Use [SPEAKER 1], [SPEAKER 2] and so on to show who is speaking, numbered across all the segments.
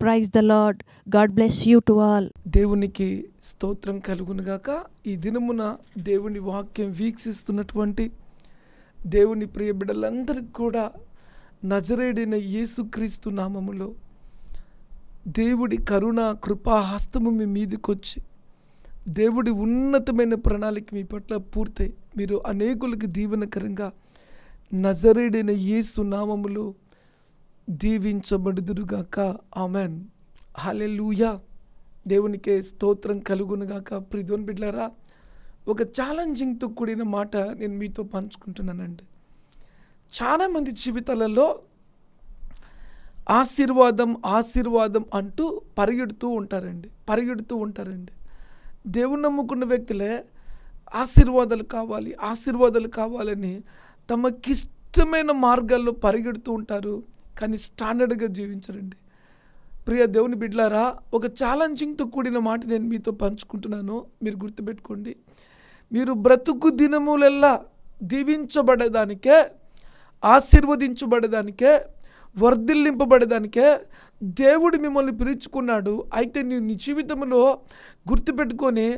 [SPEAKER 1] Praise the lord god bless you to all
[SPEAKER 2] దేవునికి స్తోత్రం కలుగునుగాక ఈ దినమున దేవుని వాక్యం వీక్షిస్తున్నటువంటి దేవుని ప్రియ బిడ్డలందరికీ కూడా నజరేడిన యేసుక్రీస్తు నామములో దేవుడి కరుణ కృపాహస్తము మీ మీదకొచ్చి దేవుడి ఉన్నతమైన ప్రణాళిక మీ పట్ల పూర్తయి మీరు అనేకులకు దీవెనకరంగా నజరేడిన యేసు నామములో దీవించబడుదురుగాక ఆమెన్. హల్లెలూయా. దేవునికే స్తోత్రం కలుగునుగాక ప్రిధోన్ బిడ్లారా ఒక ఛాలెంజింగ్తో కూడిన మాట నేను మీతో పంచుకుంటున్నానండి. చాలామంది జీవితాలలో ఆశీర్వాదం ఆశీర్వాదం అంటూ పరిగెడుతూ ఉంటారండి. పరిగెడుతూ ఉంటారండి. దేవుని నమ్ముకున్న వ్యక్తులే ఆశీర్వాదాలు కావాలి ఆశీర్వాదాలు కావాలని తమకిష్టమైన మార్గాల్లో పరిగెడుతూ ఉంటారు. కానీ స్టాండర్డ్గా జీవించరండి. ప్రియ దేవుని బిడ్లారా ఒక ఛాలెంజింగ్తో కూడిన మాట నేను మీతో పంచుకుంటున్నాను. మీరు గుర్తుపెట్టుకోండి. మీరు బ్రతుకు దినములెల్లా దీవించబడేదానికే ఆశీర్వదించబడేదానికే వర్ధిల్లింపబడేదానికే దేవుడు మిమ్మల్ని పిలుచుకున్నాడు. అయితే నీవు నీ జీవితంలో గుర్తుపెట్టుకొని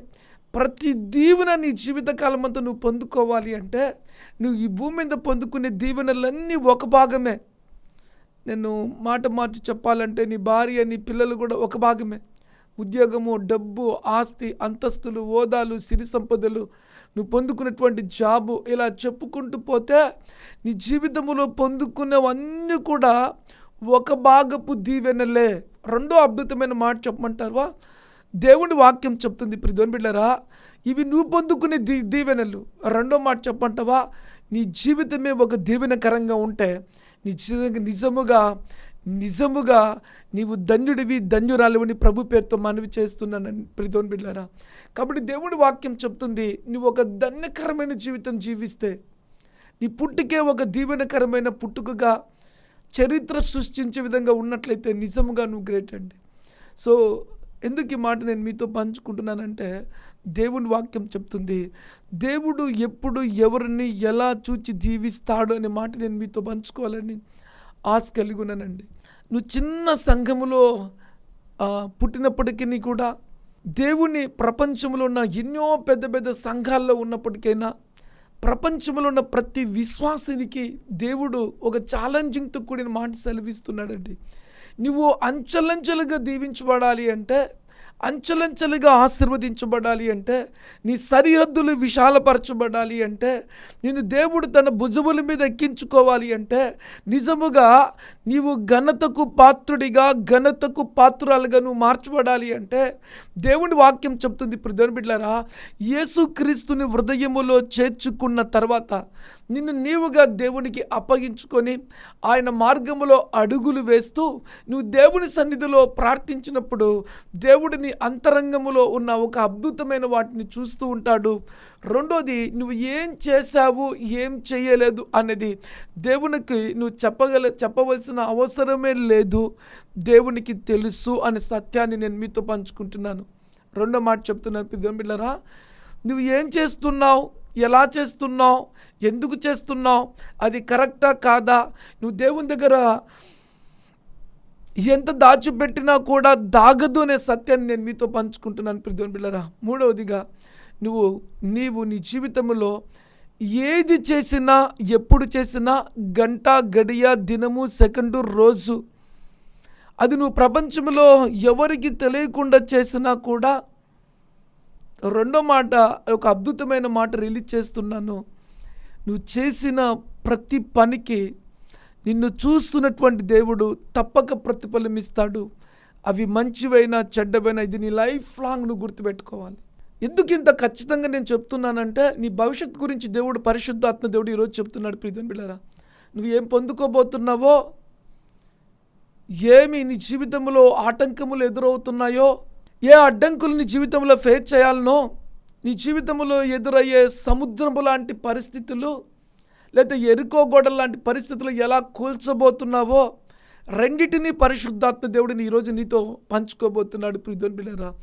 [SPEAKER 2] ప్రతి దీవెన నీ జీవితకాలం అంతా నువ్వు పొందుకోవాలి అంటే నువ్వు ఈ భూమి మీద పొందుకునే దీవెనలన్నీ ఒక భాగమే. నేను మాట మార్చి చెప్పాలంటే నీ భార్య నీ పిల్లలు కూడా ఒక భాగమే. ఉద్యోగము డబ్బు ఆస్తి అంతస్తులు హోదాలు సిరి సంపదలు నువ్వు పొందుకున్నటువంటి జాబు ఇలా చెప్పుకుంటూ పోతే నీ జీవితంలో పొందుకున్నవన్నీ కూడా ఒక భాగపు దీవెనలే. రెండో అద్భుతమైన మాట చెప్పమంటారా దేవుని వాక్యం చెప్తుంది ఇప్పుడు దేవుని బిడ్డరా ఇవి నువ్వు పొందుకునే దీ దీవెనలు. రెండో మాట చెప్పంటావా నీ జీవితమే ఒక దీవెనకరంగా ఉంటే నిజంగా నిజముగా నిజముగా నీవు ధన్యుడివి ధన్యురాలివని ప్రభు పేరుతో మనవి చేస్తున్నానని ప్రితోన్ బిడ్డారా. కాబట్టి దేవుడి వాక్యం చెప్తుంది నువ్వు ఒక ధన్యకరమైన జీవితం జీవిస్తే నీ పుట్టుకే ఒక దీవెనకరమైన పుట్టుకగా చరిత్ర సృష్టించే విధంగా ఉన్నట్లయితే నిజముగా నువ్వు గ్రేట్ అండి. సో ఎందుకు ఈ మాట నేను మీతో పంచుకుంటున్నానంటే దేవుని వాక్యం చెప్తుంది. దేవుడు ఎప్పుడు ఎవరిని ఎలా చూచి దీవిస్తాడు అనే మాట నేను మీతో పంచుకోవాలని ఆశ కలిగి ఉన్నానండి. నువ్వు చిన్న సంఘములో పుట్టినప్పటికీ కూడా దేవుని ప్రపంచంలో ఉన్న ఎన్నో పెద్ద పెద్ద సంఘాల్లో ఉన్నప్పటికైనా ప్రపంచంలో ఉన్న ప్రతి విశ్వాసానికి దేవుడు ఒక ఛాలెంజింగ్తో కూడిన మాట సెలవిస్తున్నాడండి. నువ్వు అంచెలంచెలుగా దీవించబడాలి అంటే అంచెలంచెలుగా ఆశీర్వదించబడాలి అంటే నీ సరిహద్దులు విశాలపరచబడాలి అంటే నేను దేవుడు తన భుజముల మీద ఎక్కించుకోవాలి అంటే నిజముగా నీవు ఘనతకు పాత్రుడిగా ఘనతకు పాత్రురాలుగా నువ్వు మార్చబడాలి అంటే దేవుని వాక్యం చెప్తుంది. ఇప్పుడు దేవుని బిడ్డారా యేసుక్రీస్తుని హృదయములో చేర్చుకున్న తర్వాత నిన్ను నీవుగా దేవునికి అప్పగించుకొని ఆయన మార్గములో అడుగులు వేస్తూ నువ్వు దేవుని సన్నిధిలో ప్రార్థించినప్పుడు దేవుడిని అంతరంగములో ఉన్న ఒక అద్భుతమైన వాటిని చూస్తూ ఉంటాడు. రెండోది నువ్వు ఏం చేశావు ఏం చేయలేదు? అనేది. దేవునికి నువ్వు చెప్పగల చెప్పవలసిన అవసరమే లేదు. దేవునికి తెలుసు అనే సత్యాన్ని నేను మీతో పంచుకుంటున్నాను. రెండో మాట చెప్తున్నాను పిల్లరా నువ్వు ఏం చేస్తున్నావు? ఎలా చేస్తున్నావు? ఎందుకు చేస్తున్నావు? అది కరెక్టా కాదా? నువ్వు దేవుని దగ్గర ఎంత దాచిపెట్టినా కూడా దాగదు అనే సత్యాన్ని నేను మీతో పంచుకుంటున్నాను ప్రతిదోని బిళ్ళరా. మూడవదిగా నువ్వు నీవు నీ జీవితంలో ఏది చేసినా ఎప్పుడు చేసినా గంట గడియ దినము సెకండు రోజు అది నువ్వు ప్రపంచంలో ఎవరికి తెలియకుండా చేసినా కూడా రెండో మాట ఒక అద్భుతమైన మాట రిలీజ్ చేస్తున్నాను. నువ్వు చేసిన ప్రతి పనికి నిన్ను చూస్తున్నటువంటి దేవుడు తప్పక ప్రతిఫలం ఇస్తాడు అవి మంచివైనా చెడ్డవైనా ఇది నీ లైఫ్ లాంగ్ నువ్వు గుర్తుపెట్టుకోవాలి. ఎందుకు ఇంత ఖచ్చితంగా నేను చెప్తున్నానంటే నీ భవిష్యత్ గురించి దేవుడు పరిశుద్ధాత్మ దేవుడు ఈరోజు చెప్తున్నాడు ప్రీతం బిళ్ళరా. నువ్వు ఏం పొందుకోబోతున్నావో ఏమి నీ జీవితంలో ఆటంకములు ఎదురవుతున్నాయో ఏ అడ్డంకులు నీ జీవితంలో ఫేస్ చేయాలనో నీ జీవితంలో ఎదురయ్యే సముద్రము లాంటి పరిస్థితులు లేదా ఎరుకో గోడల లాంటి పరిస్థితులు ఎలా కూల్చబోతున్నావో రెండిటిని పరిశుద్ధాత్మ దేవుడిని ఈరోజు నీతో పంచుకోబోతున్నాడు ప్రిధోన్ బిళ్ళరా.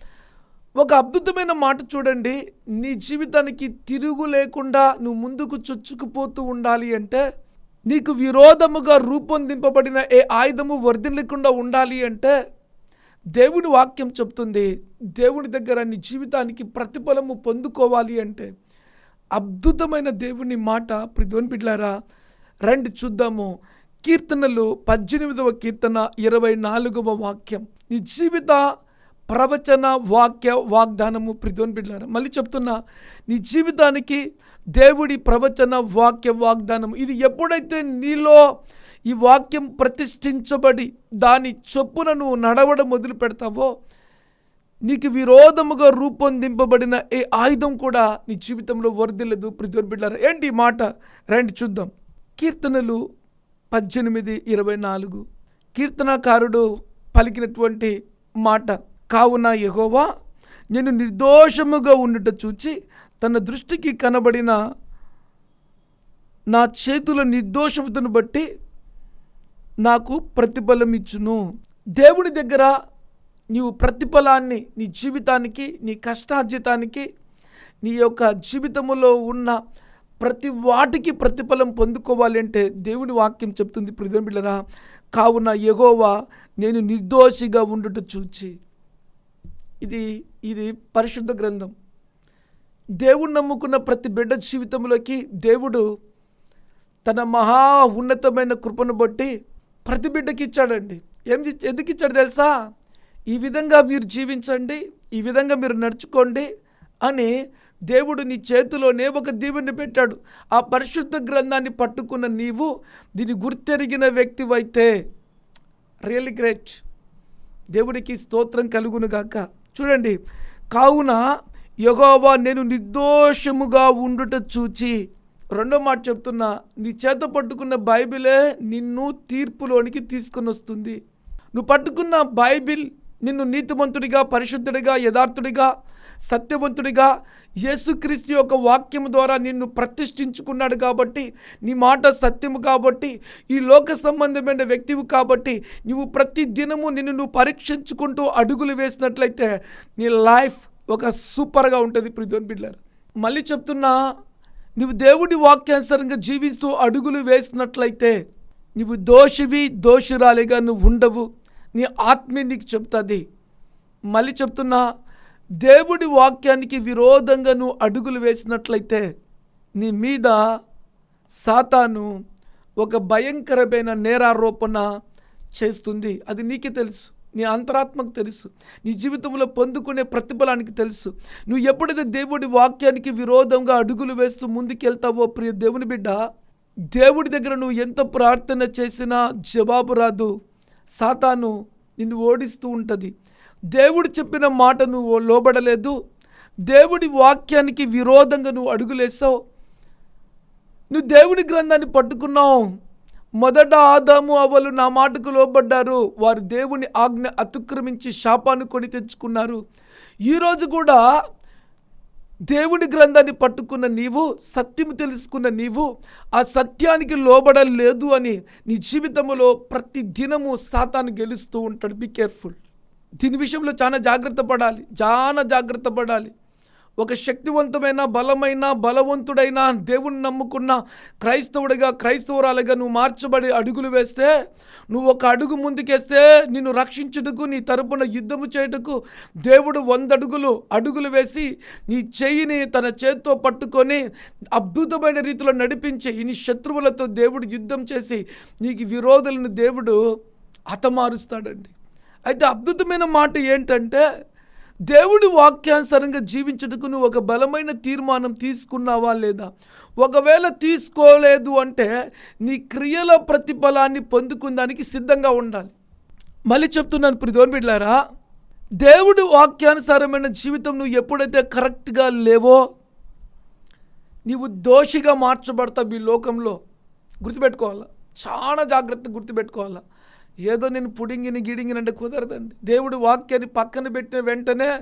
[SPEAKER 2] ఒక అద్భుతమైన మాట చూడండి. నీ జీవితానికి తిరుగు లేకుండా నువ్వు ముందుకు చొచ్చుకుపోతూ ఉండాలి అంటే నీకు విరోధముగా రూపొందింపబడిన ఏ ఆయుధము వర్ధిల్లకుండా ఉండాలి అంటే దేవుని వాక్యం చెప్తుంది. దేవుని దగ్గర నీ జీవితానికి ప్రతిఫలము పొందుకోవాలి అంటే అద్భుతమైన దేవుని మాట. ప్రిధోన్ బిడ్లారా రండి చూద్దాము. కీర్తనలు పద్దెనిమిదవ కీర్తన ఇరవై నాలుగవ వాక్యం. నీ జీవిత ప్రవచన వాక్య వాగ్దానము ప్రిధోన్ బిడ్లారా మళ్ళీ చెప్తున్నా నీ జీవితానికి దేవుడి ప్రవచన వాక్య వాగ్దానం ఇది ఎప్పుడైతే నీలో ఈ వాక్యం ప్రతిష్ఠించబడి దాని చొప్పున నువ్వు నడవడం మొదలు పెడతావో నీకు విరోధముగా రూపొందింపబడిన ఏ ఆయుధం కూడా నీ జీవితంలో వరదలేదు ప్రతివర్ బిడ్డారు ఏంటి మాట? రండి చూద్దాం. కీర్తనలు పద్దెనిమిది ఇరవై నాలుగు. కీర్తనకారుడు పలికినటువంటి మాట కావున యహోవా నేను నిర్దోషముగా ఉండుట చూచి తన దృష్టికి కనబడిన నా చేతుల నిర్దోషముతను బట్టి నాకు ప్రతిఫలం ఇచ్చును దేవుని దగ్గర నీవు ప్రతిఫలాన్ని నీ జీవితానికి నీ కష్టార్జితానికి నీ యొక్క జీవితంలో ఉన్న ప్రతి వాటికి ప్రతిఫలం పొందుకోవాలి అంటే దేవుని వాక్యం చెప్తుంది. ప్రతిమ బిళ్ళరా కావున ఎగోవా నేను నిర్దోషిగా ఉండుట చూచి. ఇది ఇది పరిశుద్ధ గ్రంథం. దేవుడు నమ్ముకున్న ప్రతి బిడ్డ జీవితంలోకి దేవుడు తన మహా ఉన్నతమైన కృపను బట్టి ప్రతి బిడ్డకి ఇచ్చాడండి. ఏం ఎందుకు ఇచ్చాడు తెలుసా? ఈ విధంగా మీరు జీవించండి ఈ విధంగా మీరు నడుచుకోండి అని దేవుడు నీ చేతిలోనే ఒక దీవెని పెట్టాడు. ఆ పరిశుద్ధ గ్రంథాన్ని పట్టుకున్న నీవు దీన్ని గుర్తెరిగిన వ్యక్తివైతే రియల్ గ్రేట్. దేవునికి స్తోత్రం కలుగునుగాక చూడండి కావున యగోవా నేను నిర్దోషముగా ఉండుట చూచి రెండో మాట చెప్తున్నా నీ చేత పట్టుకున్న బైబిలే నిన్ను తీర్పులోనికి తీసుకొని వస్తుంది. నువ్వు పట్టుకున్న బైబిల్ నిన్ను నీతిమంతుడిగా పరిశుద్ధుడిగా యథార్థుడిగా సత్యవంతుడిగా యేసుక్రీస్తు యొక్క వాక్యం ద్వారా నిన్ను ప్రతిష్ఠించుకున్నాడు కాబట్టి నీ మాట సత్యము కాబట్టి ఈ లోక సంబంధమైన వ్యక్తివి కాబట్టి నువ్వు ప్రతి దినము నిన్ను నువ్వు పరీక్షించుకుంటూ అడుగులు వేసినట్లయితే నీ లైఫ్ ఒక సూపర్గా ఉంటుంది ప్రిధోన్ బిడ్లర్. మళ్ళీ చెప్తున్నా నువ్వు దేవుడి వాక్యానుసారంగా జీవిస్తూ అడుగులు వేసినట్లయితే నువ్వు దోషివి దోషురాలిగా నువ్వు ఉండవు. నీ ఆత్మీయ నీకు చెప్తుంది. మళ్ళీ చెప్తున్నా దేవుడి వాక్యానికి విరోధంగా నువ్వు అడుగులు వేసినట్లయితే నీ మీద సాతాను ఒక భయంకరమైన నేరారోపణ చేస్తుంది. అది నీకే తెలుసు. నీ అంతరాత్మకు తెలుసు. నీ జీవితంలో పొందుకునే ప్రతిఫలానికి తెలుసు. నువ్వు ఎప్పుడైతే దేవుడి వాక్యానికి విరోధంగా అడుగులు వేస్తూ ముందుకెళ్తావో ప్రియ దేవుని బిడ్డ దేవుడి దగ్గర నువ్వు ఎంత ప్రార్థన చేసినా జవాబు రాదు. సాతాను నిన్ను ఓడిస్తూ ఉంటుంది. దేవుడు చెప్పిన మాట నువ్వు లోబడలేదు. దేవుడి వాక్యానికి విరోధంగా నువ్వు అడుగులేసావు. నువ్వు దేవుడి గ్రంథాన్ని పట్టుకున్నావు. మొదట ఆదాము అవలు నా మాటకు లోబడ్డారు. వారు దేవుని ఆజ్ఞ అతిక్రమించి శాపాన్ని కొని తెచ్చుకున్నారు. ఈరోజు కూడా దేవుని గ్రంథాన్ని పట్టుకున్న నీవు సత్యము తెలుసుకున్న నీవు ఆ సత్యానికి లోబడలేదు అని నీ జీవితంలో ప్రతి దినము సాతాను గెలుస్తూ ఉంటాడు. బీ కేర్ఫుల్ దీని విషయంలో చాలా జాగ్రత్త పడాలి. చాలా జాగ్రత్త పడాలి. ఒక శక్తివంతమైన బలమైన బలవంతుడైన దేవుని నమ్ముకున్న క్రైస్తవుడిగా క్రైస్తవురాలుగా నువ్వు మార్చబడి అడుగులు వేస్తే నువ్వు ఒక అడుగు ముందుకేస్తే నిన్ను రక్షించుటకు నీ తరపున యుద్ధము చేయుటకు దేవుడు వంద అడుగులు అడుగులు వేసి నీ చెయ్యిని తన చేత్తో పట్టుకొని అద్భుతమైన రీతిలో నడిపించి నీ శత్రువులతో దేవుడు యుద్ధం చేసి నీకు విరోధులను దేవుడు హతమారుస్తాడండి. అయితే అద్భుతమైన మాట ఏంటంటే దేవుడి వాక్యానుసారంగా జీవించుటకు నువ్వు ఒక బలమైన తీర్మానం తీసుకున్నావా లేదా? ఒకవేళ తీసుకోలేదు అంటే నీ క్రియల ప్రతిఫలాన్ని పొందుకుందానికి సిద్ధంగా ఉండాలి. మళ్ళీ చెప్తున్నాను ప్రిధోన్ బిడ్లారా దేవుడి వాక్యానుసారమైన జీవితం నువ్వు ఎప్పుడైతే కరెక్ట్గా లేవో నీవు దోషిగా మార్చబడతావు ఈ లోకంలో. గుర్తుపెట్టుకోవాలా? చాలా జాగ్రత్తగా గుర్తుపెట్టుకోవాలా? ఏదో నేను పుడింగిని గిడింగిని అంటే కుదరదండి. దేవుడు వాక్యాన్ని పక్కన పెట్టిన వెంటనే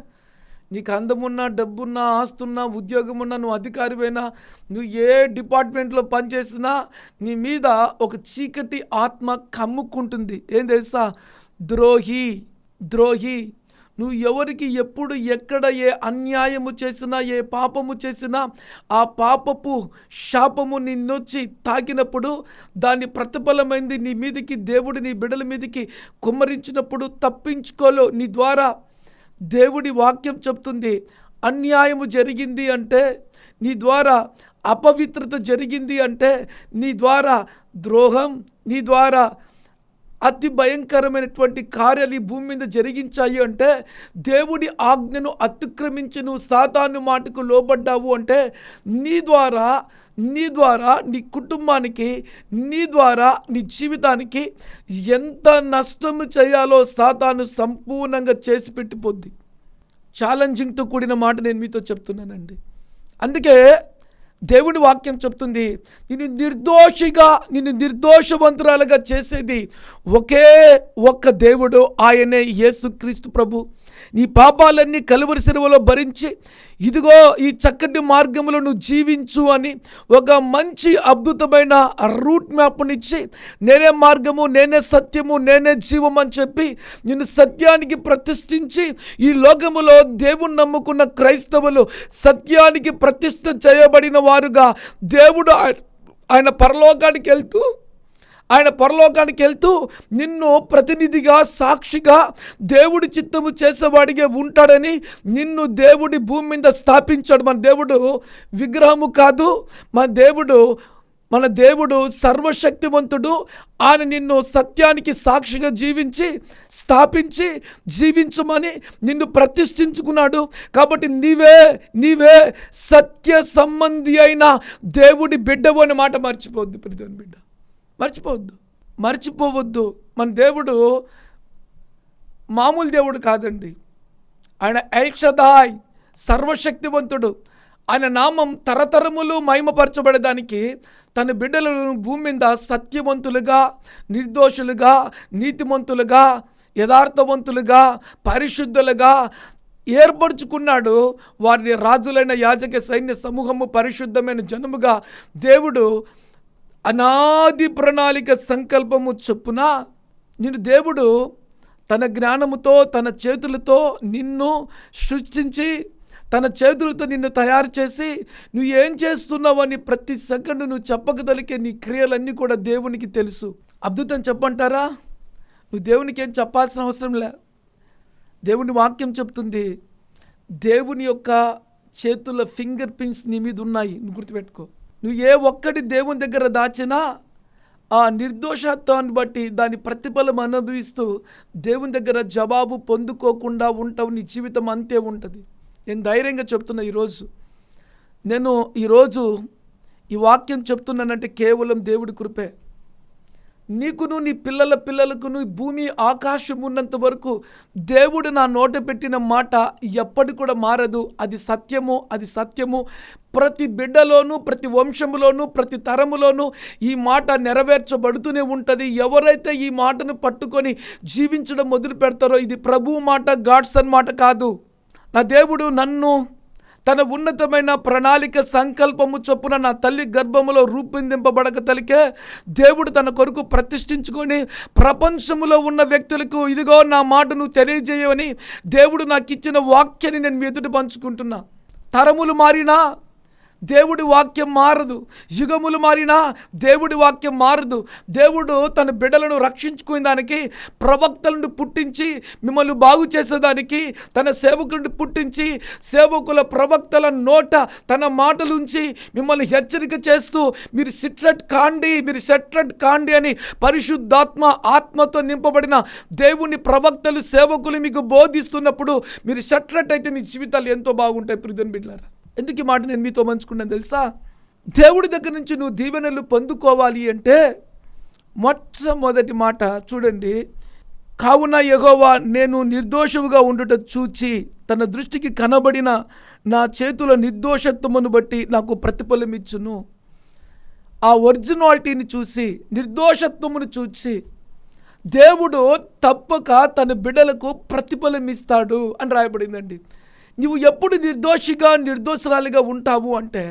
[SPEAKER 2] నీకు అందమున్నా డబ్బున్నా ఆస్తున్నా ఉద్యోగం ఉన్నా నువ్వు అధికారివైనా నువ్వు ఏ డిపార్ట్మెంట్లో పనిచేసినా నీ మీద ఒక చీకటి ఆత్మ కమ్ముకుంటుంది. ఏం తెలుసా? ద్రోహి ద్రోహి నువ్వు ఎవరికి ఎప్పుడు ఎక్కడ ఏ అన్యాయము చేసినా ఏ పాపము చేసినా ఆ పాపపు శాపము నిన్నొచ్చి తాకినప్పుడు దాని ప్రతిఫలమైంది నీ మీదికి దేవుడి నీ బిడల మీదికి కుమ్మరించినప్పుడు తప్పించుకోలో. నీ ద్వారా దేవుడి వాక్యం చెప్తుంది అన్యాయము జరిగింది అంటే నీ ద్వారా అపవిత్రత జరిగింది అంటే నీ ద్వారా ద్రోహం నీ ద్వారా అతి భయంకరమైనటువంటి కార్యాలు ఈ భూమి మీద జరిగించాయి అంటే దేవుడి ఆజ్ఞను అతిక్రమించి నువ్వు సాతాను మాటకు లోబడ్డావు అంటే నీ ద్వారా నీ ద్వారా నీ కుటుంబానికి నీ ద్వారా నీ జీవితానికి ఎంత నష్టం చేయాలో సాతాను సంపూర్ణంగా చేసి పెట్టిపోద్ది. ఛాలెంజింగ్తో కూడిన మాట నేను మీతో చెప్తున్నానండి. అందుకే దేవుడి వాక్యం చెప్తుంది నిన్ను నిర్దోషిగా నిన్ను నిర్దోషవంతురాలుగా చేసేది ఒకే ఒక్క దేవుడు ఆయనే యేసుక్రీస్తు ప్రభు. నీ పాపాలన్నీ కలువరి సెలవులో భరించి ఇదిగో ఈ చక్కటి మార్గంలో నువ్వు జీవించు అని ఒక మంచి అద్భుతమైన రూట్ మ్యాప్నిచ్చి నేనే మార్గము నేనే సత్యము నేనే జీవం అని చెప్పి నిన్ను సత్యానికి ప్రతిష్ఠించి ఈ లోకములో దేవుని నమ్ముకున్న క్రైస్తవులు సత్యానికి ప్రతిష్ఠ చేయబడిన వారుగా దేవుడు ఆయన పరలోకానికి వెళ్తూ ఆయన పరలోకానికి వెళ్తూ నిన్ను ప్రతినిధిగా సాక్షిగా దేవుడి చిత్తము చేసేవాడిగా ఉంటాడని నిన్ను దేవుడి భూమి మీద స్థాపించాడు. మన దేవుడు విగ్రహము కాదు మన దేవుడు మన దేవుడు సర్వశక్తివంతుడు. ఆయన నిన్ను సత్యానికి సాక్షిగా జీవించి స్థాపించి జీవించమని నిన్ను ప్రతిష్ఠించుకున్నాడు. కాబట్టి నీవే నీవే సత్య సంబంధి అయిన దేవుడి బిడ్డవు అనే మాట మర్చిపోద్ది ప్రియదేవుని బిడ్డ. మర్చిపోవద్దు. మర్చిపోవద్దు. మన దేవుడు మామూలు దేవుడు కాదండి. ఆయన ఐక్షదాయ్ సర్వశక్తివంతుడు. ఆయన నామం తరతరములు మహిమపరచబడేదానికి తన బిడ్డలను భూమి మీద సత్యవంతులుగా నిర్దోషులుగా నీతిమంతులుగా యథార్థవంతులుగా పరిశుద్ధులుగా ఏర్పరచుకున్నాడు. వారిని రాజులైన యాజక సైన్య సమూహము పరిశుద్ధమైన జనముగా దేవుడు అనాది ప్రణాళిక సంకల్పము చొప్పున నిన్ను దేవుడు తన జ్ఞానముతో తన చేతులతో నిన్ను సృష్టించి తన చేతులతో నిన్ను తయారు చేసి నువ్వు ఏం చేస్తున్నావని ప్రతి సెకండ్ నువ్వు చెప్పకదలికే నీ క్రియలన్నీ కూడా దేవునికి తెలుసు. అద్భుతం చెప్పంటారా? నువ్వు దేవునికి ఏం చెప్పాల్సిన అవసరం లే. దేవుని వాక్యం చెప్తుంది దేవుని యొక్క చేతుల ఫింగర్ ప్రింట్స్ నీ మీద ఉన్నాయి. నువ్వు గుర్తుపెట్టుకో. నువ్వు ఏ ఒక్కటి దేవుని దగ్గర దాచినా ఆ నిర్దోషత్వాన్ని బట్టి దాని ప్రతిఫలం అనుభవిస్తూ దేవుని దగ్గర జవాబు పొందుకోకుండా ఉంటావు నీ జీవితం అంతే ఉంటుంది. నేను ధైర్యంగా చెప్తున్నా ఈరోజు. నేను ఈరోజు ఈ వాక్యం చెప్తున్నానంటే కేవలం దేవుడి కృపే. నీకును నీ పిల్లల పిల్లలకును భూమి ఆకాశం ఉన్నంత వరకు దేవుడు నా నోట పెట్టిన మాట ఎప్పటి కూడా మారదు. అది సత్యము అది సత్యము. ప్రతి బిడ్డలోనూ ప్రతి వంశములోనూ ప్రతి తరములోనూ ఈ మాట నెరవేర్చబడుతూనే ఉంటుంది. ఎవరైతే ఈ మాటను పట్టుకొని జీవించడం మొదలు పెడతారో ఇది ప్రభువు మాట గాడ్స్ మాట కాదు. నా దేవుడు నన్ను తన ఉన్నతమైన ప్రణాళిక సంకల్పము చొప్పున నా తల్లి గర్భములో రూపొందింపబడక తలికే దేవుడు తన కొరకు ప్రతిష్ఠించుకొని ప్రపంచములో ఉన్న వ్యక్తులకు ఇదిగో నా మాటను తెలియజేయమని దేవుడు నాకు ఇచ్చిన వాక్యాన్ని నేను మీ ఎదుటి పంచుకుంటున్నా. తరములు మారినా దేవుడి వాక్యం మారదు. యుగములు మారినా దేవుడి వాక్యం మారదు. దేవుడు తన బిడ్డలను రక్షించుకునే దానికి ప్రవక్తలను పుట్టించి మిమ్మల్ని బాగు చేసేదానికి తన సేవకులను పుట్టించి సేవకుల ప్రవక్తల నోట తన మాటలుంచి మిమ్మల్ని హెచ్చరిక చేస్తూ మీరు సిట్రట్ కాండి మీరు సెట్రట్ కాండి అని పరిశుద్ధాత్మ ఆత్మతో నింపబడిన దేవుని ప్రవక్తలు సేవకులు మీకు బోధిస్తున్నప్పుడు మీరు సెట్రట్ అయితే మీ జీవితాలు ఎంతో బాగుంటాయి ప్రిధన్ బిడ్లారా ఎందుకు ఈ మాట నేను మీతో మంచుకున్నాను తెలుసా? దేవుడి దగ్గర నుంచి నువ్వు దీవెనలు పొందుకోవాలి అంటే మొట్టమొదటి మాట చూడండి. కావున ఎగోవా నేను నిర్దోషముగా ఉండుట చూచి తన దృష్టికి కనబడిన నా చేతుల నిర్దోషత్వమును బట్టి నాకు ప్రతిఫలం ఇచ్చును. ఆ ఒరిజినాలిటీని చూసి నిర్దోషత్వమును చూసి దేవుడు తప్పక తన బిడ్డలకు ప్రతిఫలం ఇస్తాడు అని రాయబడిందండి. నువ్వు ఎప్పుడు నిర్దోషిగా నిర్దోషరాలిగా ఉంటావు అంటే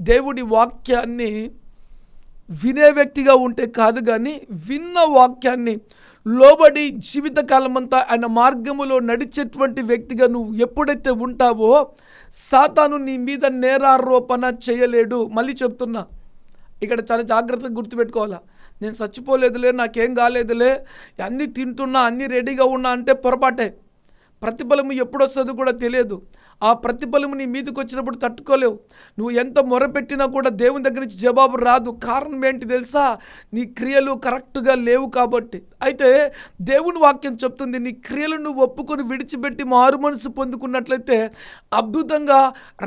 [SPEAKER 2] దేవుడి వాక్యాన్ని వినే వ్యక్తిగా ఉంటే కాదు కానీ విన్న వాక్యాన్ని లోబడి జీవితకాలం అంతా ఆయన మార్గములో నడిచేటువంటి వ్యక్తిగా నువ్వు ఎప్పుడైతే ఉంటావో సాతాను నీ మీద నేరారోపణ చేయలేడు. మళ్ళీ చెప్తున్నా. ఇక్కడ చాలా జాగ్రత్తగా గుర్తుపెట్టుకోవాలా. నేను చచ్చిపోలేదులే నాకేం కాలేదులే అన్నీ తింటున్నా అన్నీ రెడీగా ఉన్నా అంటే పొరపాటే. ప్రతిఫలము ఎప్పుడొస్తుందో కూడా తెలియదు. ఆ ప్రతిఫలము నీ మీదకి వచ్చినప్పుడు తట్టుకోలేవు. నువ్వు ఎంత మొరపెట్టినా కూడా దేవుని దగ్గర నుంచి జవాబు రాదు. కారణం ఏంటి తెలుసా? నీ క్రియలు కరెక్ట్గా లేవు కాబట్టి. అయితే దేవుని వాక్యం చెప్తుంది నీ క్రియలు నువ్వు ఒప్పుకొని విడిచిపెట్టి మారు మనసు పొందుకున్నట్లయితే అద్భుతంగా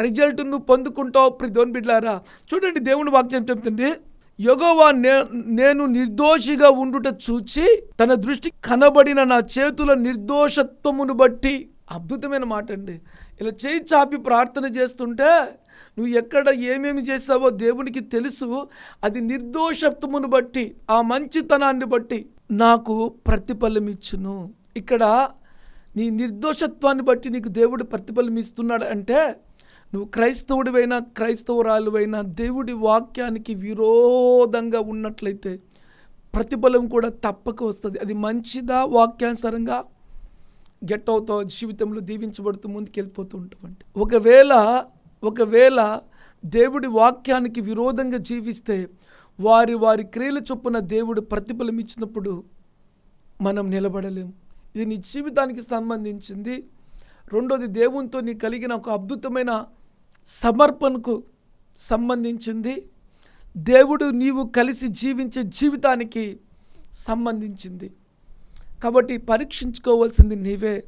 [SPEAKER 2] రిజల్ట్ నువ్వు పొందుకుంటావు ప్రిధోన్ బిడ్లారా చూడండి దేవుని వాక్యం చెప్తుంది యగోవా నే నేను నిర్దోషిగా ఉండుట చూచి తన దృష్టి కనబడిన నా చేతుల నిర్దోషత్వమును బట్టి అద్భుతమైన మాట అండి ఇలా చేయి చాపి ప్రార్థన చేస్తుంటే నువ్వు ఎక్కడ ఏమేమి చేసావో దేవునికి తెలుసు అది నిర్దోషత్వమును బట్టి ఆ మంచితనాన్ని బట్టి నాకు ప్రతిఫలం ఇచ్చును. ఇక్కడ నీ నిర్దోషత్వాన్ని బట్టి నీకు దేవుడు ప్రతిఫలం ఇస్తున్నాడు అంటే నువ్వు క్రైస్తవుడివైనా క్రైస్తవురాలువైనా దేవుడి వాక్యానికి విరోధంగా ఉన్నట్లయితే ప్రతిఫలం కూడా తప్పక వస్తుంది. అది మంచిదా వాక్యానుసారంగా? గెట్ అవుతావు జీవితంలో దీవించబడుతూ ముందుకు వెళ్ళిపోతూ ఉంటామండి ఒకవేళ ఒకవేళ దేవుడి వాక్యానికి విరోధంగా జీవిస్తే వారి వారి క్రియల చొప్పున దేవుడు ప్రతిఫలం ఇచ్చినప్పుడు మనం నిలబడలేము ఇది నీ జీవితానికి సంబంధించింది. రెండోది దేవునితో నీ కలిగిన ఒక అద్భుతమైన సమర్పణకు సంబంధించింది. దేవుడు నీవు కలిసి జీవించే జీవితానికి సంబంధించింది. కాబట్టి పరీక్షించుకోవాల్సింది నీవే.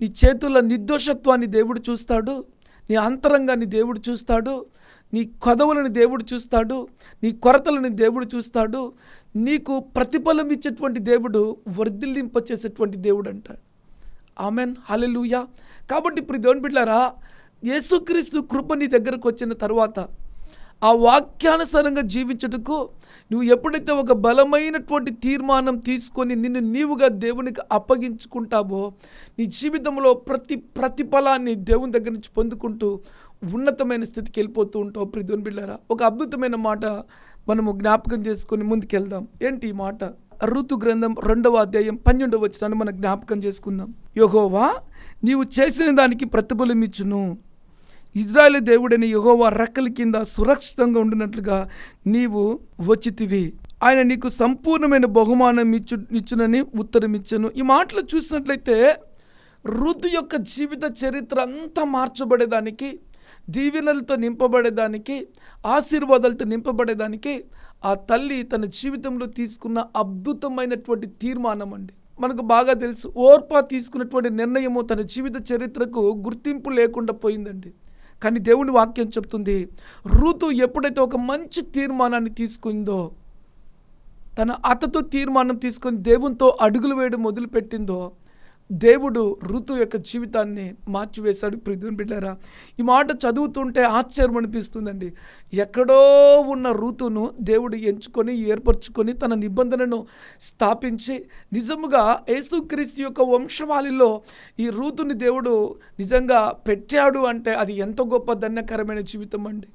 [SPEAKER 2] నీ చేతుల నిర్దోషత్వాన్ని దేవుడు చూస్తాడు. నీ అంతరంగాన్ని దేవుడు చూస్తాడు. నీ కొదవులని దేవుడు చూస్తాడు. నీ కొరతలని దేవుడు చూస్తాడు. నీకు ప్రతిఫలం ఇచ్చేటువంటి దేవుడు వర్ధిల్లింపచేసేటువంటి దేవుడు అంటాడు ఆమెన్. హలెలుయా కాబట్టి ఇప్పుడు దేవుని బిడ్డారా యేసుక్రీస్తు కృప నీ దగ్గరకు వచ్చిన తర్వాత ఆ వాక్యానుసారంగా జీవించుటకు నువ్వు ఎప్పుడైతే ఒక బలమైనటువంటి తీర్మానం తీసుకొని నిన్ను నీవుగా దేవునికి అప్పగించుకుంటావో నీ జీవితంలో ప్రతి ప్రతిఫలాన్ని దేవుని దగ్గర నుంచి పొందుకుంటూ ఉన్నతమైన స్థితికి వెళ్ళిపోతూ ఉంటావు. ప్రిధుని బిళ్ళారా ఒక అద్భుతమైన మాట మనము జ్ఞాపకం చేసుకొని ముందుకెళ్దాం. ఏంటి ఈ మాట? ఋతు గ్రంథం రెండవ అధ్యాయం పన్నెండవ వచ్చినాన్ని మనం జ్ఞాపకం చేసుకుందాం. యోగోవా నీవు చేసిన దానికి ప్రతిఫలం ఇచ్చును ఇజ్రాయేల్ దేవుడైన యహోవా రెక్కల కింద సురక్షితంగా ఉండినట్లుగా నీవు వచ్చితివి. ఆయన నీకు సంపూర్ణమైన బహుమానం ఇచ్చు ఇచ్చునని ఉత్తరం ఇచ్చాను ఈ మాటలు చూసినట్లయితే ఋతు యొక్క జీవిత చరిత్ర అంతా మార్చబడేదానికి దీవెనలతో నింపబడేదానికి ఆశీర్వాదాలతో నింపబడేదానికి ఆ తల్లి తన జీవితంలో తీసుకున్న అద్భుతమైనటువంటి తీర్మానం అండి. మనకు బాగా తెలుసు ఓర్పా తీసుకున్నటువంటి నిర్ణయము తన జీవిత చరిత్రకు గుర్తింపు లేకుండా పోయిందండి. కానీ దేవుని వాక్యం చెప్తుంది ఋతు ఎప్పుడైతే ఒక మంచి తీర్మానాన్ని తీసుకుందో తన అతతో తీర్మానం తీసుకొని దేవునితో అడుగులు వేయడం మొదలుపెట్టిందో దేవుడు ఋతు యొక్క జీవితాన్ని మార్చివేశాడు. ప్రిధుని బిడ్డారా ఈ మాట చదువుతుంటే ఆశ్చర్యం అనిపిస్తుందండి. ఎక్కడో ఉన్న ఋతును దేవుడు ఎంచుకొని ఏర్పరచుకొని తన నిబంధనను స్థాపించి నిజముగా యేసుక్రీస్తు యొక్క వంశవాళిలో ఈ ఋతుని దేవుడు నిజంగా పెట్టాడు అంటే అది ఎంత గొప్ప ధన్యకరమైన జీవితం అండి.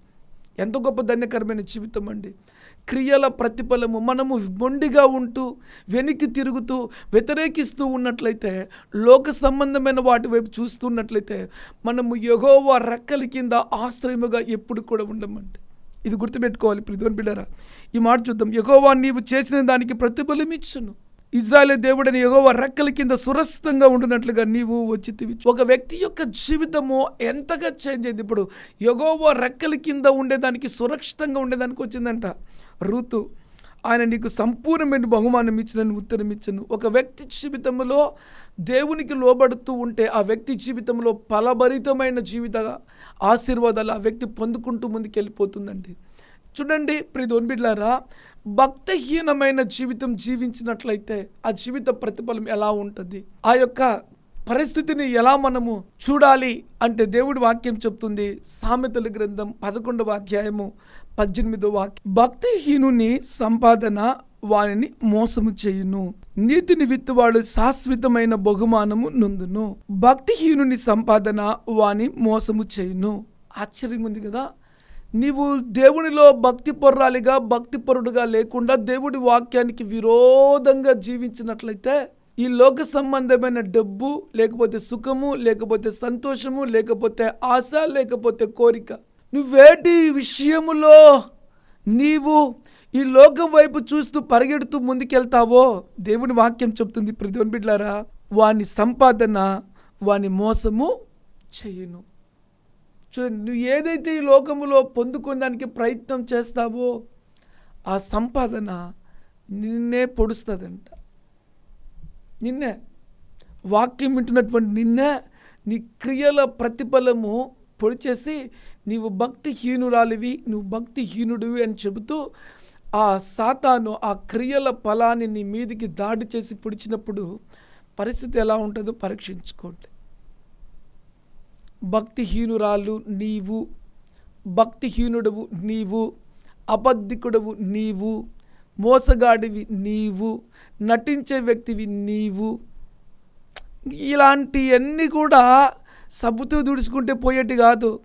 [SPEAKER 2] ఎంత గొప్ప ధన్యకరమైన జీవితం అండి. క్రియల ప్రతిఫలము మనము మొండిగా ఉంటూ వెనక్కి తిరుగుతూ వ్యతిరేకిస్తూ ఉన్నట్లయితే లోక సంబంధమైన వాటి వైపు చూస్తున్నట్లయితే మనము ఎగోవా రెక్కల కింద ఆశ్రయముగా ఎప్పుడు కూడా ఉండమండి. ఇది గుర్తుపెట్టుకోవాలి ప్రిధోని బిడ్డరా ఈ మాట చూద్దాం. ఎగోవా నీవు చేసిన దానికి ప్రతిఫలం ఇచ్చును. ఇజ్రాయేల్ దేవుడని ఎగోవా రెక్కల కింద సురక్షితంగా ఉండినట్లుగా నీవు వచ్చి ఒక వ్యక్తి యొక్క జీవితము ఎంతగా చేంజ్ అయింది? ఇప్పుడు ఎగోవా రెక్కల కింద ఉండేదానికి సురక్షితంగా ఉండేదానికి వచ్చిందంట. ఋతు. ఆయన నీకు సంపూర్ణమైన బహుమానం ఇచ్చినని ఉత్తరం ఇచ్చను. ఒక వ్యక్తి జీవితంలో దేవునికి లోబడుతూ ఉంటే ఆ వ్యక్తి జీవితంలో ఫలభరితమైన జీవిత ఆశీర్వాదాలు ఆ వ్యక్తి పొందుకుంటూ ముందుకెళ్ళిపోతుందండి. చూడండి ప్రిధోన్ బిడ్లారా భక్తహీనమైన జీవితం జీవించినట్లయితే ఆ జీవిత ప్రతిఫలం ఎలా ఉంటుంది? ఆ యొక్క పరిస్థితిని ఎలా మనము చూడాలి అంటే దేవుడి వాక్యం చెప్తుంది సామెతల గ్రంథం పదకొండవ అధ్యాయము పద్దెనిమిదో వాక్యం. భక్తిహీనుని సంపాదన వారిని మోసము చేయును. నీతిని విత్తువాడు శాశ్వతమైన బహుమానము నుందును. భక్తిహీనుని సంపాదన వాని మోసము చేయును. ఆశ్చర్యంగా ఉంది కదా? నీవు దేవునిలో భక్తి పొర్రాలిగా భక్తి పరుడుగా లేకుండా దేవుడి వాక్యానికి విరోధంగా జీవించినట్లయితే ఈ లోక సంబంధమైన డబ్బు లేకపోతే సుఖము లేకపోతే సంతోషము లేకపోతే ఆశ లేకపోతే కోరిక నువ్వేటి విషయములో నీవు ఈ లోకం వైపు చూస్తూ పరిగెడుతూ ముందుకెళ్తావో? దేవుని వాక్యం చెప్తుంది. ప్రతివన్ బిడ్లారా వాని సంపాదన వాని మోసము చేయను. చూడండి నువ్వు ఏదైతే ఈ లోకములో పొందుకోవడానికి ప్రయత్నం చేస్తావో ఆ సంపాదన నిన్నే పొడుస్తుందంట. నిన్నే. వాక్యం వింటున్నటువంటి నిన్నే నీ క్రియల ప్రతిఫలము పొడిచేసి నీవు భక్తిహీనురాలివి నువ్వు భక్తిహీనుడివి అని చెబుతూ ఆ సాతాను ఆ క్రియల ఫలాన్ని నీ మీదికి దాడి చేసి పొడిచినప్పుడు పరిస్థితి ఎలా ఉంటుందో పరీక్షించుకోండి. భక్తిహీనురాలు నీవు భక్తిహీనుడవు నీవు అబద్ధికుడవు నీవు మోసగాడివి నీవు నటించే వ్యక్తివి నీవు. ఇలాంటివన్నీ కూడా సబ్బుతో దుడుచుకుంటే పోయేటి కాదు.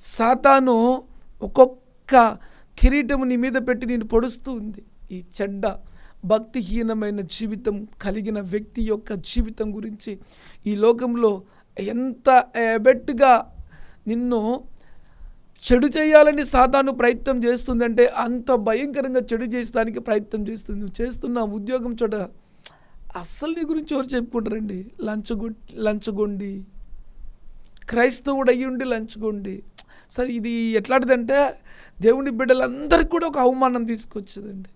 [SPEAKER 2] సాతాను ఒక్కొక్క కిరీటము నీ మీద పెట్టి నేను పొడుస్తూ ఉంది. ఈ చెడ్డ భక్తిహీనమైన జీవితం కలిగిన వ్యక్తి యొక్క జీవితం గురించి ఈ లోకంలో ఎంత ఎబెట్గా నిన్ను చెడు చేయాలని సాతాను ప్రయత్నం చేస్తుందంటే అంత భయంకరంగా చెడు చేసడానికి ప్రయత్నం చేస్తుంది. నువ్వు చేస్తున్న ఉద్యోగం చోట అస్సలు నీ గురించి ఎవరు చెప్పుకుంటారండి? లంచగొ లంచగొండి. క్రైస్తవుడు అయ్యుండి లంచుకోండి. సరే ఇది ఎట్లాంటిదంటే దేవుని బిడ్డలందరికీ కూడా ఒక అవమానం తీసుకొచ్చేదండి.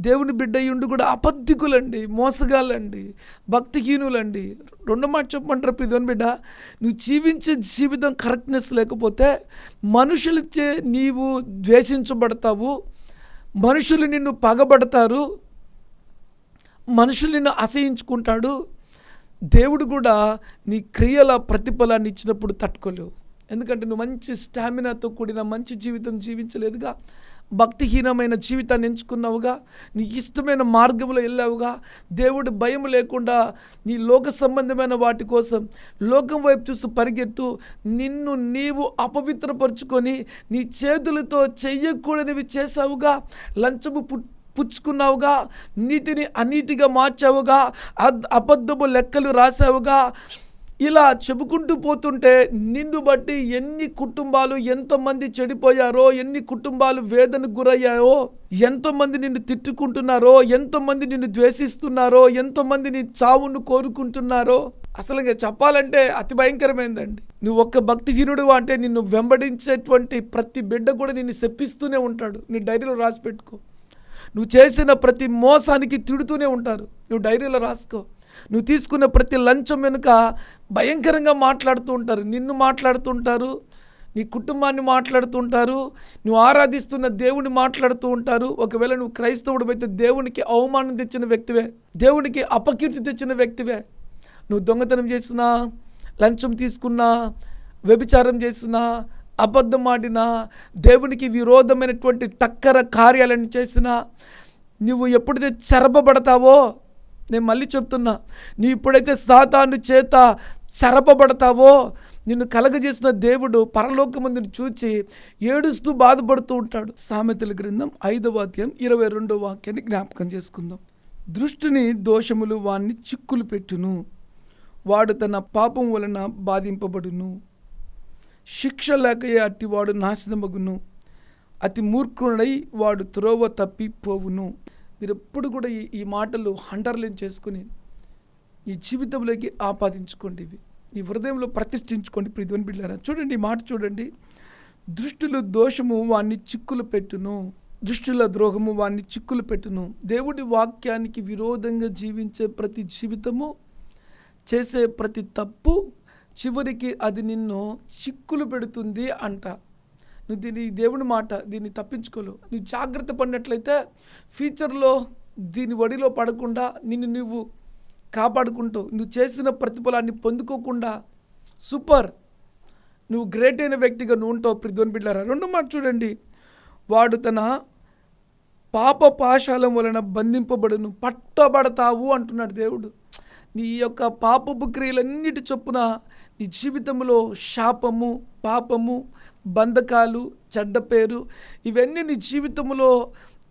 [SPEAKER 2] దేవుని బిడ్డ అయ్యుండి కూడా అబద్ధికులండి మోసగాళ్ళండి భక్తిహీనులండి. రెండు మాట చెప్పమంటారు ప్రిధోని బిడ్డ? నువ్వు జీవించే జీవితం కరెక్ట్నెస్ లేకపోతే మనుషులచే నీవు ద్వేషించబడతావు మనుషులు నిన్ను పగబడతారు మనుషులు నిన్ను అసహించుకుంటాడు దేవుడు కూడా నీ క్రియల ప్రతిఫలాన్ని ఇచ్చినప్పుడు తట్టుకోలేవు. ఎందుకంటే నువ్వు మంచి స్టామినాతో కూడిన మంచి జీవితం జీవించలేదుగా. భక్తిహీనమైన జీవితాన్ని ఎంచుకున్నావుగా. నీ ఇష్టమైన మార్గంలో వెళ్ళావుగా. దేవుడు భయం లేకుండా నీ లోక సంబంధమైన వాటి కోసం లోకం వైపు చూస్తూ పరిగెత్తు నిన్ను నీవు అపవిత్రపరుచుకొని నీ చేతులతో చెయ్యకూడనివి చేసావుగా లంచము పుట్ పుచ్చుకున్నావుగా నీతిని అనీతిగా మార్చావుగా? అద్ అబద్ధము లెక్కలు రాసావుగా ఇలా చెప్పుకుంటూ పోతుంటే నిన్ను బట్టి ఎన్ని కుటుంబాలు ఎంతమంది చెడిపోయారో ఎన్ని కుటుంబాలు వేదనకు గురయ్యాయో ఎంతోమంది నిన్ను తిట్టుకుంటున్నారో ఎంతోమంది నిన్ను ద్వేషిస్తున్నారో ఎంతోమంది నీ చావును కోరుకుంటున్నారో? అసలు ఇంకా చెప్పాలంటే అతి భయంకరమైందండి. నువ్వు ఒక్క భక్తిహీనుడు అంటే నిన్ను వెంబడించేటువంటి ప్రతి బిడ్డ కూడా నిన్ను శప్పిస్తూనే ఉంటాడు. నీ డైరీలో రాసి పెట్టుకో. నువ్వు చేసిన ప్రతి మోసానికి తిడుతూనే ఉంటారు. నువ్వు డైరీలో రాసుకో. నువ్వు తీసుకున్న ప్రతి లంచం వెనుక భయంకరంగా మాట్లాడుతూ ఉంటారు. నిన్ను మాట్లాడుతుంటారు నీ కుటుంబాన్ని మాట్లాడుతుంటారు నువ్వు ఆరాధిస్తున్న దేవుని మాట్లాడుతూ ఉంటారు. ఒకవేళ నువ్వు క్రైస్తవుడు అయితే దేవునికి అవమానం తెచ్చిన వ్యక్తివే. దేవునికి అపకీర్తి తెచ్చిన వ్యక్తివే. నువ్వు దొంగతనం చేసినా లంచం తీసుకున్నా వ్యభిచారం చేసినా అబద్ధం ఆడినా దేవునికి విరోధమైనటువంటి తక్కర కార్యాలను చేసినా నువ్వు ఎప్పుడైతే చెరపబడతావో నేను మళ్ళీ చెప్తున్నా నువ్వు ఇప్పుడైతే సాతాను చేత చెరపబడతావో నిన్ను కలగజేసిన దేవుడు పరలోకమందుని చూచి ఏడుస్తూ బాధపడుతూ ఉంటాడు. సామెతల గ్రంథం ఐదవ అధ్యాయం ఇరవై రెండో వాక్యాన్ని జ్ఞాపకం చేసుకుందాం. దృష్టిని దోషములు వాణ్ణి చిక్కులు పెట్టును. వాడు తన పాపం వలన బాధింపబడును. శిక్ష లేకయే అట్టివాడు నాశనమగును. అతి మూర్ఖుడై వాడు త్రోవ తప్పి పోవును మీరు ఎప్పుడు కూడా ఈ ఈ మాటలు హండర్లైన్ చేసుకుని ఈ జీవితంలోకి ఆపాదించుకోండి ఇవి ఈ హృదయంలో ప్రతిష్ఠించుకోండి ప్రిధుని బిడ్డారా చూడండి ఈ మాట చూడండి. దృష్టిలో దోషము వాణ్ణి చిక్కులు పెట్టును. దృష్టిల ద్రోహము వాణ్ణి చిక్కులు పెట్టును. దేవుడి వాక్యానికి విరోధంగా జీవించే ప్రతి జీవితము చేసే ప్రతి తప్పు చివరికి అది నిన్ను చిక్కులు పెడుతుంది అంట. నువ్వు దీని దేవుని మాట దీన్ని తప్పించుకోలేవు. నువ్వు జాగ్రత్త పడినట్లయితే ఫ్యూచర్లో దీని వడిలో పడకుండా నిన్ను నువ్వు కాపాడుకుంటూ నువ్వు చేసిన ప్రతిఫలాన్ని పొందుకోకుండా సూపర్. నువ్వు గ్రేట్ అయిన వ్యక్తిగా నువ్వు ఉంటావు ప్రిధోని బిడ్డారా రెండు మాట చూడండి. వాడు తన పాప పాశాలం వలన బంధింపబడును. పట్టబడతావు అంటున్నాడు దేవుడు. నీ యొక్క పాపపు క్రియలన్నిటి చొప్పున నీ జీవితంలో శాపము పాపము బంధకాలు చెడ్డ పేరు ఇవన్నీ నీ జీవితంలో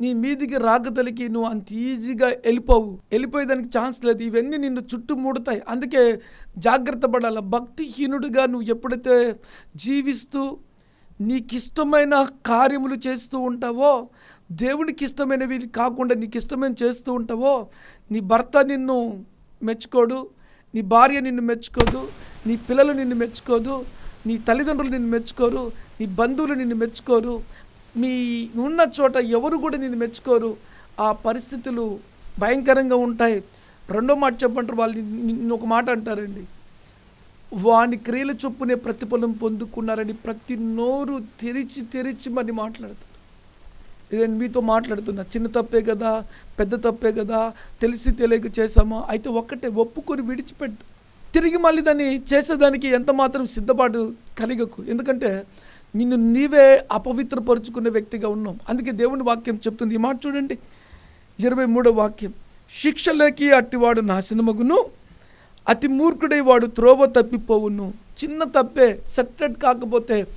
[SPEAKER 2] నీ మీదికి రాకతలికి నువ్వు అంత ఈజీగా వెళ్ళిపోవు. వెళ్ళిపోయేదానికి ఛాన్స్ లేదు. ఇవన్నీ నిన్ను చుట్టుముడతాయి. అందుకే జాగ్రత్త పడాలి. భక్తిహీనుడిగా నువ్వు ఎప్పుడైతే జీవిస్తూ నీకిష్టమైన కార్యములు చేస్తూ ఉంటావో దేవునికి ఇష్టమైనవి కాకుండా నీకు ఇష్టమైన చేస్తూ ఉంటావో నీ భర్త నిన్ను మెచ్చుకోడు నీ భార్య నిన్ను మెచ్చుకోదు నీ పిల్లలు నిన్ను మెచ్చుకోదు నీ తల్లిదండ్రులు నిన్ను మెచ్చుకోరు నీ బంధువులు నిన్ను మెచ్చుకోరు మీ ఉన్న చోట ఎవరు కూడా నిన్ను మెచ్చుకోరు. ఆ పరిస్థితులు భయంకరంగా ఉంటాయి. రెండో మాట చెప్పంటారు వాళ్ళు నిన్ను ఒక మాట అంటారండి. వాని క్రియల చొప్పునే ప్రతిఫలం పొందుకున్నారని ప్రతి నోరు తెరిచి తెరిచి మరి మాట్లాడతారు. నేను మీతో మాట్లాడుతున్నా. చిన్న తప్పే కదా పెద్ద తప్పే కదా తెలిసి తెలియక చేసామా అయితే ఒక్కటే ఒప్పుకొని విడిచిపెట్టు. తిరిగి మళ్ళీ దాన్ని చేసేదానికి ఎంత మాత్రం సిద్ధపాటు కలిగకు. ఎందుకంటే నిన్ను నీవే అపవిత్రపరుచుకునే వ్యక్తిగా ఉన్నాం అందుకే దేవుని వాక్యం చెప్తుంది. ఈ మాట చూడండి. ఇరవై మూడో వాక్యం. శిక్షలేకి అట్టివాడు నాశనమగును. అతి మూర్ఖుడై వాడు త్రోవ తప్పిపోవును. చిన్న తప్పే సెటెడ్ కాకపోతే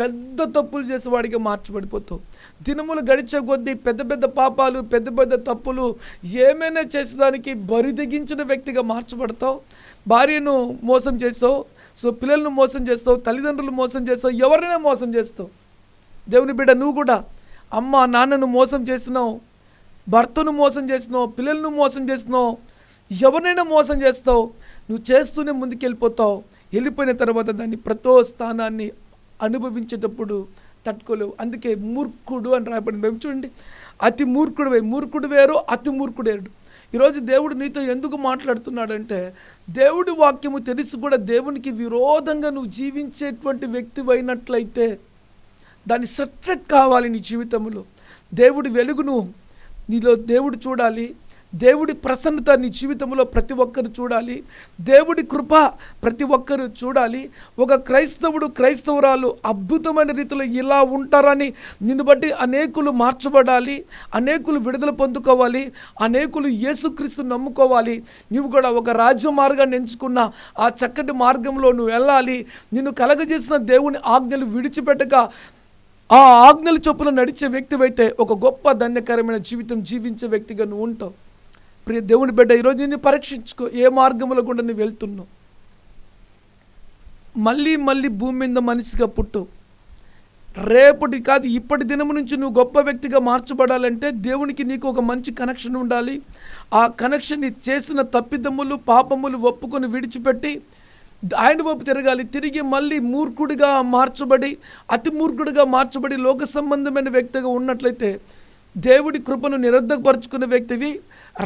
[SPEAKER 2] పెద్ద తప్పులు చేసేవాడిగా మార్చబడిపోతావు. దినములు గడిచే కొద్దీ పెద్ద పెద్ద పాపాలు పెద్ద పెద్ద తప్పులు ఏమైనా చేసేదానికి బరిదెగించిన వ్యక్తిగా మార్చబడతావు. భార్యను మోసం చేస్తావు. సో పిల్లలను మోసం చేస్తావు. తల్లిదండ్రులు మోసం చేస్తావు. ఎవరైనా మోసం చేస్తావు. దేవుని బిడ్డ నువ్వు కూడా అమ్మ నాన్నను మోసం చేసినావు భర్తను మోసం చేసినావు పిల్లలను మోసం చేసినావు ఎవరినైనా మోసం చేస్తావు. నువ్వు చేస్తూనే ముందుకెళ్ళిపోతావు. వెళ్ళిపోయిన తర్వాత దాన్ని ప్రతో స్థానాన్ని అనుభవించేటప్పుడు తట్టుకోలేవు. అందుకే మూర్ఖుడు అని రాయబడింది. మేము చూడండి. అతి మూర్ఖుడు వే మూర్ఖుడు వేరు అతి మూర్ఖుడు వేరు. ఈరోజు దేవుడు నీతో ఎందుకు మాట్లాడుతున్నాడంటే దేవుడి వాక్యము తెలిసి కూడా దేవునికి విరోధంగా నువ్వు జీవించేటువంటి వ్యక్తి అయినట్లయితే దాన్ని సట్రెట్ కావాలి నీ జీవితంలో. దేవుడి వెలుగును నీలో దేవుడు చూడాలి. దేవుడి ప్రసన్నత నీ జీవితంలో ప్రతి ఒక్కరు చూడాలి. దేవుడి కృప ప్రతి ఒక్కరు చూడాలి. ఒక క్రైస్తవుడు క్రైస్తవురాలు అద్భుతమైన రీతిలో ఇలా ఉంటారని నిన్ను బట్టి అనేకులు మార్చబడాలి. అనేకులు విడుదల పొందుకోవాలి. అనేకులు యేసుక్రీస్తు నమ్ముకోవాలి. నువ్వు కూడా ఒక రాజ్య మార్గాన్ని ఎంచుకున్న ఆ చక్కటి మార్గంలో నువ్వు వెళ్ళాలి. నిన్ను కలగజేసిన దేవుని ఆజ్ఞలు విడిచిపెట్టక ఆ ఆజ్ఞల చొప్పున నడిచే వ్యక్తివైతే ఒక గొప్ప ధన్యకరమైన జీవితం జీవించే వ్యక్తిగా నువ్వు ఉంటావు. ప్రియ దేవుని బిడ్డ ఈరోజు నిన్ను పరీక్షించుకో. ఏ మార్గంలో కూడా నువ్వు వెళ్తున్నావు? మళ్ళీ మళ్ళీ భూమి మీద మనిషిగా పుట్టు. రేపటి కాదు ఇప్పటి దినము నుంచి నువ్వు గొప్ప వ్యక్తిగా మార్చబడాలంటే దేవునికి నీకు ఒక మంచి కనెక్షన్ ఉండాలి. ఆ కనెక్షన్ చేసిన తప్పిదమ్ములు పాపములు ఒప్పుకొని విడిచిపెట్టి ఆయన వైపు తిరగాలి. తిరిగి మళ్ళీ మూర్ఖుడిగా మార్చబడి అతి మూర్ఖుడిగా మార్చబడి లోక సంబంధమైన వ్యక్తిగా ఉన్నట్లయితే దేవుడి కృపను నిరర్ధకపరుచుకున్న వ్యక్తివి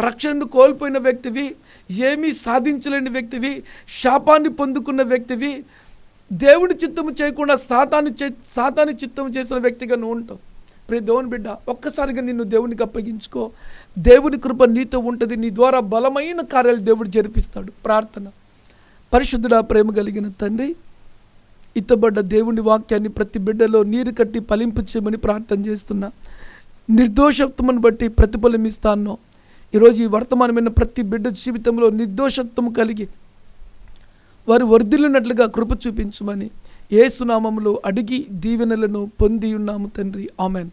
[SPEAKER 2] రక్షణను కోల్పోయిన వ్యక్తివి ఏమీ సాధించలేని వ్యక్తివి శాపాన్ని పొందుకున్న వ్యక్తివి దేవుడి చిత్తము చేయకుండా సాతాను చే సాతాన్ని చిత్తము చేసిన వ్యక్తిగా నువ్వు ఉంటావు. ప్రే దేవుని బిడ్డ ఒక్కసారిగా నిన్ను దేవునికి అప్పగించుకో. దేవుని కృప నీతో ఉంటుంది నీ ద్వారా బలమైన కార్యాలు దేవుడు జరిపిస్తాడు. ప్రార్థన. పరిశుద్ధుడా ప్రేమ కలిగిన తండ్రి ఇత్తబడ్డ దేవుని వాక్యాన్ని ప్రతి బిడ్డలో నీరు కట్టి ఫలింపు చేయమని ప్రార్థన చేస్తున్నా. నిర్దోషత్వమును బట్టి ప్రతిఫలం ఇస్తాను ఈరోజు ఈ వర్తమానమైన ప్రతి బిడ్డ జీవితంలో నిర్దోషత్వం కలిగి వారు వర్ధిల్లినట్లుగా కృప చూపించమని ఏసునామములో అడిగి దీవెనలను పొంది ఉన్నాము తండ్రి. ఆమెన్.